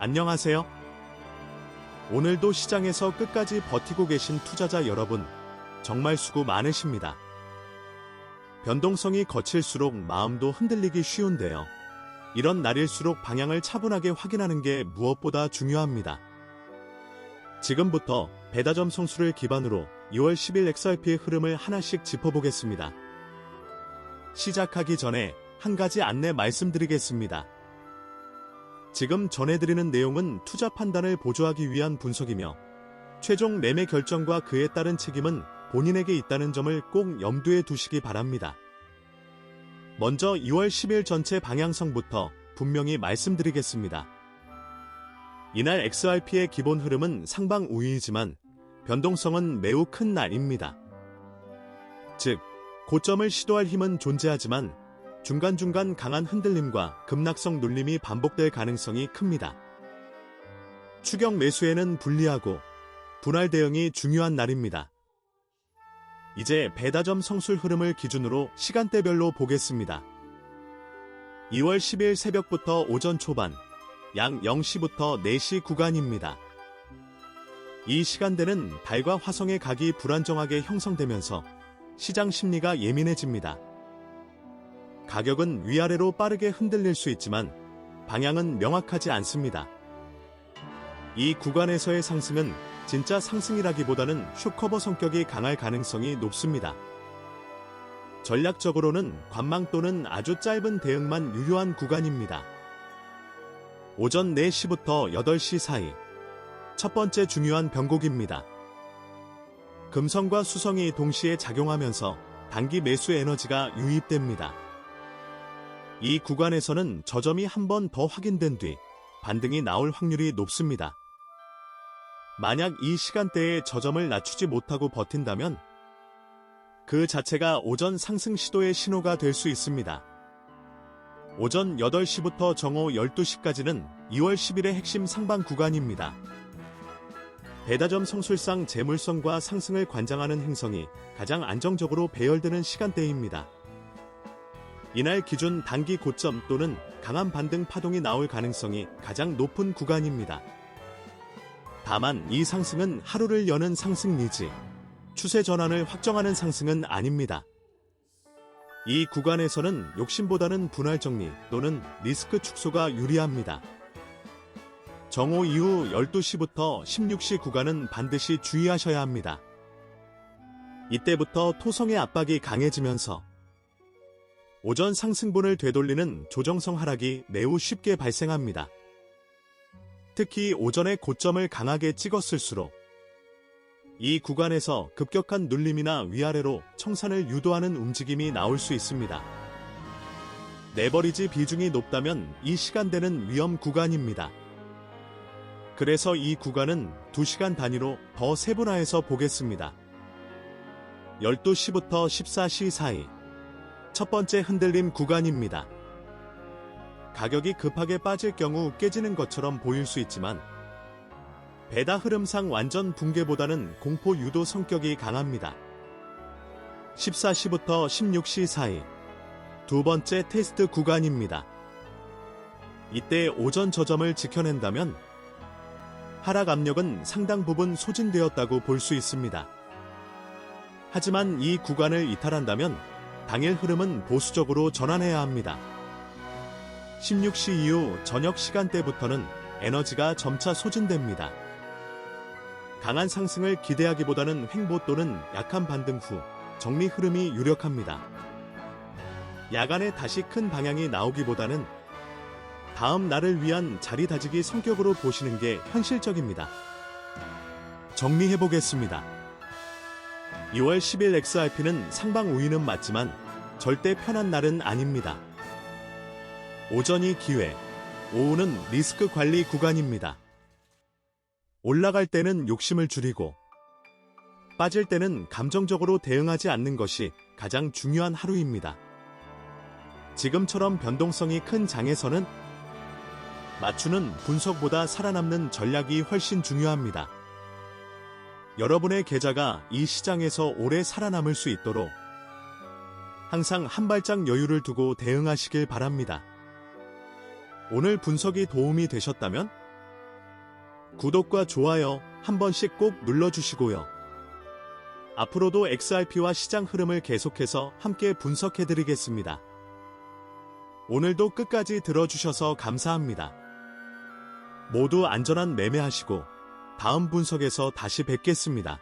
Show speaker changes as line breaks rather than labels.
안녕하세요. 오늘도 시장에서 끝까지 버티고 계신 투자자 여러분, 정말 수고 많으십니다. 변동성이 거칠수록 마음도 흔들리기 쉬운데요. 이런 날일수록 방향을 차분하게 확인하는 게 무엇보다 중요합니다. 지금부터 배다점 성수를 기반으로 2월 10일 XRP의 흐름을 하나씩 짚어보겠습니다. 시작하기 전에 한 가지 안내 말씀드리겠습니다. 지금 전해드리는 내용은 투자 판단을 보조하기 위한 분석이며 최종 매매 결정과 그에 따른 책임은 본인에게 있다는 점을 꼭 염두에 두시기 바랍니다. 먼저 2월 10일 전체 방향성부터 분명히 말씀드리겠습니다. 이날 XRP의 기본 흐름은 상방 우위이지만 변동성은 매우 큰 날입니다. 즉, 고점을 시도할 힘은 존재하지만 중간중간 강한 흔들림과 급락성 눌림이 반복될 가능성이 큽니다. 추격 매수에는 불리하고 분할 대응이 중요한 날입니다. 이제 배다점 성술 흐름을 기준으로 시간대별로 보겠습니다. 2월 10일 새벽부터 오전 초반, 양 0시부터 4시 구간입니다. 이 시간대는 달과 화성의 각이 불안정하게 형성되면서 시장 심리가 예민해집니다. 가격은 위아래로 빠르게 흔들릴 수 있지만 방향은 명확하지 않습니다. 이 구간에서의 상승은 진짜 상승이라기보다는 쇼커버 성격이 강할 가능성이 높습니다. 전략적으로는 관망 또는 아주 짧은 대응만 유효한 구간입니다. 오전 4시부터 8시 사이 첫 번째 중요한 변곡입니다. 금성과 수성이 동시에 작용하면서 단기 매수 에너지가 유입됩니다. 이 구간에서는 저점이 한 번 더 확인된 뒤 반등이 나올 확률이 높습니다. 만약 이 시간대에 저점을 낮추지 못하고 버틴다면 그 자체가 오전 상승 시도의 신호가 될 수 있습니다. 오전 8시부터 정오 12시까지는 2월 10일의 핵심 상방 구간입니다. 배다점 성술상 재물성과 상승을 관장하는 행성이 가장 안정적으로 배열되는 시간대입니다. 이날 기준 단기 고점 또는 강한 반등 파동이 나올 가능성이 가장 높은 구간입니다. 다만 이 상승은 하루를 여는 상승이지 추세 전환을 확정하는 상승은 아닙니다. 이 구간에서는 욕심보다는 분할 정리 또는 리스크 축소가 유리합니다. 정오 이후 12시부터 16시 구간은 반드시 주의하셔야 합니다. 이때부터 토성의 압박이 강해지면서 오전 상승분을 되돌리는 조정성 하락이 매우 쉽게 발생합니다. 특히 오전에 고점을 강하게 찍었을수록 이 구간에서 급격한 눌림이나 위아래로 청산을 유도하는 움직임이 나올 수 있습니다. 레버리지 비중이 높다면 이 시간대는 위험 구간입니다. 그래서 이 구간은 2시간 단위로 더 세분화해서 보겠습니다. 12시부터 14시 사이 첫 번째 흔들림 구간입니다. 가격이 급하게 빠질 경우 깨지는 것처럼 보일 수 있지만 배다 흐름상 완전 붕괴보다는 공포 유도 성격이 강합니다. 14시부터 16시 사이 두 번째 테스트 구간입니다. 이때 오전 저점을 지켜낸다면 하락 압력은 상당 부분 소진되었다고 볼 수 있습니다. 하지만 이 구간을 이탈한다면 당일 흐름은 보수적으로 전환해야 합니다. 16시 이후 저녁 시간대부터는 에너지가 점차 소진됩니다. 강한 상승을 기대하기보다는 횡보 또는 약한 반등 후 정리 흐름이 유력합니다. 야간에 다시 큰 방향이 나오기보다는 다음 날을 위한 자리 다지기 성격으로 보시는 게 현실적입니다. 정리해 보겠습니다. 2월 10일 XRP는 상방 우위는 맞지만 절대 편한 날은 아닙니다. 오전이 기회, 오후는 리스크 관리 구간입니다. 올라갈 때는 욕심을 줄이고 빠질 때는 감정적으로 대응하지 않는 것이 가장 중요한 하루입니다. 지금처럼 변동성이 큰 장에서는 맞추는 분석보다 살아남는 전략이 훨씬 중요합니다. 여러분의 계좌가 이 시장에서 오래 살아남을 수 있도록 항상 한 발짝 여유를 두고 대응하시길 바랍니다. 오늘 분석이 도움이 되셨다면 구독과 좋아요 한 번씩 꼭 눌러주시고요. 앞으로도 XRP와 시장 흐름을 계속해서 함께 분석해드리겠습니다. 오늘도 끝까지 들어주셔서 감사합니다. 모두 안전한 매매하시고 다음 분석에서 다시 뵙겠습니다.